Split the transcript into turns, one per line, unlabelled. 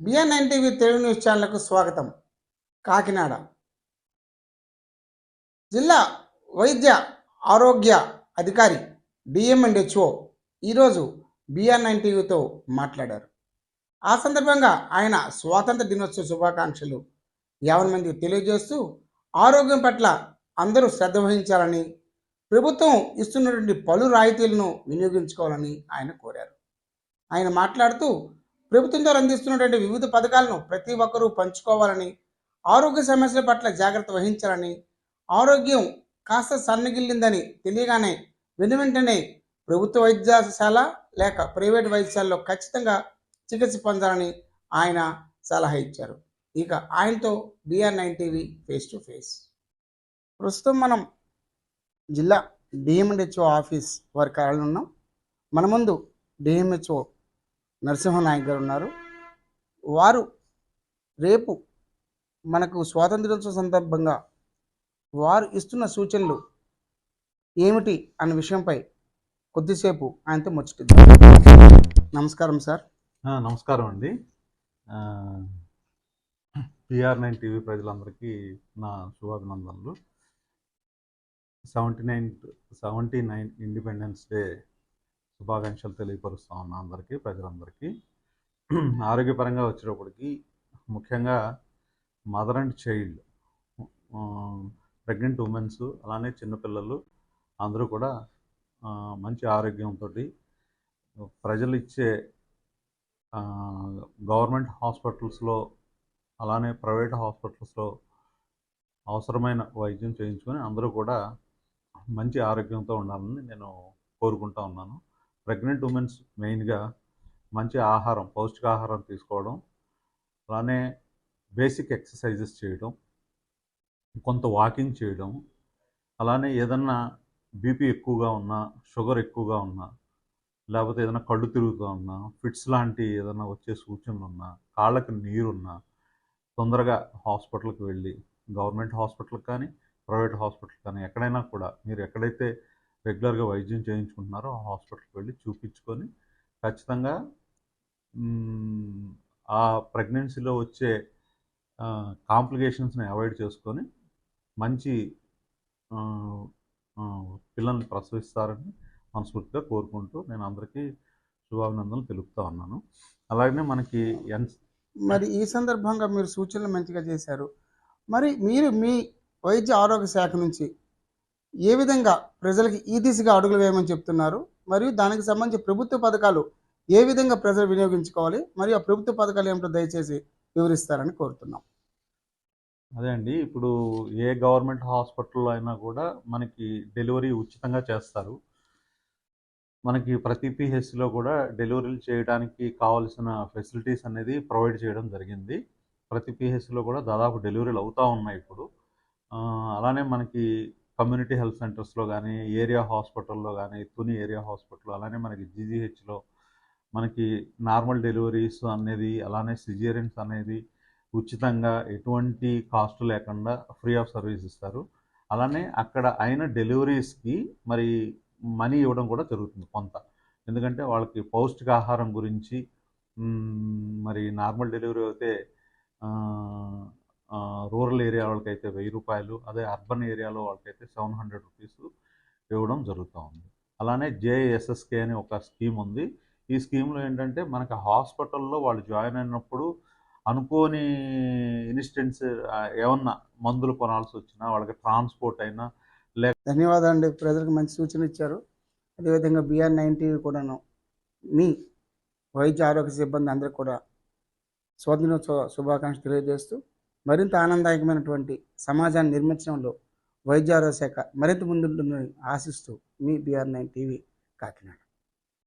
BNN TV Telugu news ఛానల్కు స్వాగతం. కాకినాడ. జిల్లా వైద్య ఆరోగ్య అధికారి డిఎంఎన్హెచ్ఓ ఈరోజు బిఆర్ఎన్ టీవీతో మాట్లాడారు. ఆ సందర్భంగా ఆయన స్వాతంత్ర దినోత్సవ శుభాకాంక్షలు యావన్ మందికి తెలియజేస్తూ ఆరోగ్యం పట్ల అందరూ శ్రద్ధ వహించాలని ప్రభుత్వం ఇస్తున్నటువంటి పలు రాయితీలను వినియోగించుకోవాలని ఆయన కోరారు. ఆయన మాట్లాడుతూ ప్రభుత్వం ద్వారా అందిస్తున్నటువంటి వివిధ పథకాలను ప్రతి ఒక్కరూ పంచుకోవాలని ఆరోగ్య సమస్యల పట్ల జాగ్రత్త వహించాలని ఆరోగ్యం కాస్త సన్నగిల్లిందని తెలియగానే వెను వెంటనే ప్రభుత్వ వైద్యశాల లేక ప్రైవేట్ వైద్యశాలలో ఖచ్చితంగా చికిత్స పొందాలని ఆయన సలహా ఇచ్చారు. ఇక ఆయనతో BR nine TV face to face. ప్రస్తుతం మనం జిల్లా డిఎంహెచ్ఓ ఆఫీస్ వారి కార్యాలయం ఉన్నాం. మన ముందు డిఎంహెచ్ఓ నరసింహనాయక్ గారు ఉన్నారు. వారు రేపు మనకు స్వాతంత్రోత్సవ సందర్భంగా వారు ఇస్తున్న సూచనలు ఏమిటి అనే విషయంపై కొద్దిసేపు ఆయనతో ముచ్చుకిద్దాం నమస్కారం సార్.
నమస్కారం అండి. పిఆర్ నైన్ టీవీ ప్రజలందరికీ నా శుభాభినందనలు. Seventy nine seventy nine independence day శుభాకాంక్షలు తెలియపరుస్తూ ఉన్నాం అందరికీ ప్రజలందరికీ. ఆరోగ్యపరంగా వచ్చేటప్పటికి ముఖ్యంగా mother and child pregnant womens అలానే చిన్నపిల్లలు అందరూ కూడా మంచి ఆరోగ్యంతో ప్రజలు ఇచ్చే గవర్నమెంట్ హాస్పిటల్స్లో అలానే ప్రైవేట్ హాస్పిటల్స్లో అవసరమైన వైద్యం చేయించుకొని అందరూ కూడా మంచి ఆరోగ్యంతో ఉండాలని నేను కోరుకుంటా ఉన్నాను. ప్రెగ్నెంట్ ఉమెన్స్ మెయిన్గా మంచి ఆహారం పౌష్టికాహారం తీసుకోవడం అలానే బేసిక్ ఎక్సర్సైజెస్ చేయడం కొంత వాకింగ్ చేయడం అలానే ఏదన్నా బీపీ ఎక్కువగా ఉన్నా షుగర్ ఎక్కువగా ఉన్నా లేకపోతే ఏదైనా కళ్ళు తిరుగుతూ ఉన్నా ఫిట్స్ లాంటి ఏదైనా వచ్చే సూచనలు ఉన్నా కాళ్ళకి నీరున్నా తొందరగా హాస్పిటల్కి వెళ్ళి గవర్నమెంట్ హాస్పిటల్కి కానీ ప్రైవేట్ హాస్పిటల్ కానీ ఎక్కడైనా కూడా మీరు ఎక్కడైతే రెగ్యులర్గా వైద్యం చేయించుకుంటున్నారో ఆ హాస్పిటల్కి వెళ్ళి చూపించుకొని ఖచ్చితంగా ఆ ప్రెగ్నెన్సీలో వచ్చే కాంప్లికేషన్స్ని అవాయిడ్ చేసుకొని మంచి పిల్లల్ని ప్రసవిస్తారని మనస్ఫూర్తిగా కోరుకుంటూ నేను అందరికీ శుభాభినందనలు తెలుపుతా ఉన్నాను. అలాగనే మనకి ఎన్
మరి ఈ సందర్భంగా మీరు సూచనలు మంచిగా చేశారు. మరి మీరు మీ వైద్య ఆరోగ్య శాఖ నుంచి ఏ విధంగా ప్రజలకి ఈ దిశగా అడుగులు వేయమని చెప్తున్నారు? మరియు దానికి సంబంధించి ప్రభుత్వ పథకాలు ఏ విధంగా ప్రజలు వినియోగించుకోవాలి? మరియు ఆ ప్రభుత్వ పథకాలు ఏమిటో దయచేసి వివరిస్తారని కోరుతున్నాం.
అదే అండి ఇప్పుడు ఏ గవర్నమెంట్ హాస్పిటల్లో అయినా కూడా మనకి డెలివరీ ఉచితంగా చేస్తారు. మనకి ప్రతి పిహెచ్లో కూడా డెలివరీలు చేయడానికి కావాల్సిన ఫెసిలిటీస్ అనేది ప్రొవైడ్ చేయడం జరిగింది. ప్రతి పిహెచ్లో కూడా దాదాపు డెలివరీలు అవుతూ ఉన్నాయి ఇప్పుడు. అలానే మనకి కమ్యూనిటీ హెల్త్ సెంటర్స్లో కానీ ఏరియా హాస్పిటల్లో కానీ తుని ఏరియా హాస్పిటల్ అలానే మనకి జీజీహెచ్లో మనకి నార్మల్ డెలివరీస్ అనేది అలానే సిజేరియన్స్ అనేది ఉచితంగా ఎటువంటి కాస్ట్ లేకుండా ఫ్రీ ఆఫ్ సర్వీస్ ఇస్తారు. అలానే అక్కడ అయిన డెలివరీస్కి మరి మనీ ఇవ్వడం కూడా జరుగుతుంది కొంత. ఎందుకంటే వాళ్ళకి పౌష్టికాహారం గురించి మరి నార్మల్ డెలివరీ అయితే రూరల్ ఏరియా వాళ్ళకైతే వెయ్యి రూపాయలు అదే అర్బన్ ఏరియాలో వాళ్ళకైతే సెవెన్ హండ్రెడ్ రూపీస్ ఇవ్వడం జరుగుతూ ఉంది. అలానే జేఎస్ఎస్కే అని ఒక స్కీమ్ ఉంది. ఈ స్కీమ్లో ఏంటంటే మనకి హాస్పిటల్లో వాళ్ళు జాయిన్ అయినప్పుడు అనుకోని ఇన్స్టెంట్స్ ఏమన్నా మందులు కొనాల్సి వచ్చినా వాళ్ళకి ట్రాన్స్పోర్ట్ అయినా
ధన్యవాదాలు అండి. ప్రజలకు మంచి సూచన ఇచ్చారు. అదేవిధంగా బిఆర్ నైన్ కూడాను మీ వైద్య ఆరోగ్య సిబ్బంది అందరికీ కూడా స్వాతంత్రోత్సవ శుభాకాంక్షలు తెలియజేస్తూ మరింత ఆనందదాయకమైనటువంటి సమాజాన్ని నిర్మించడంలో వైద్య ఆరోగ్య శాఖ మరింత ముందుంటుందని ఆశిస్తూ మీ బీఆర్ నైన్ టీవీ కాకినాడ.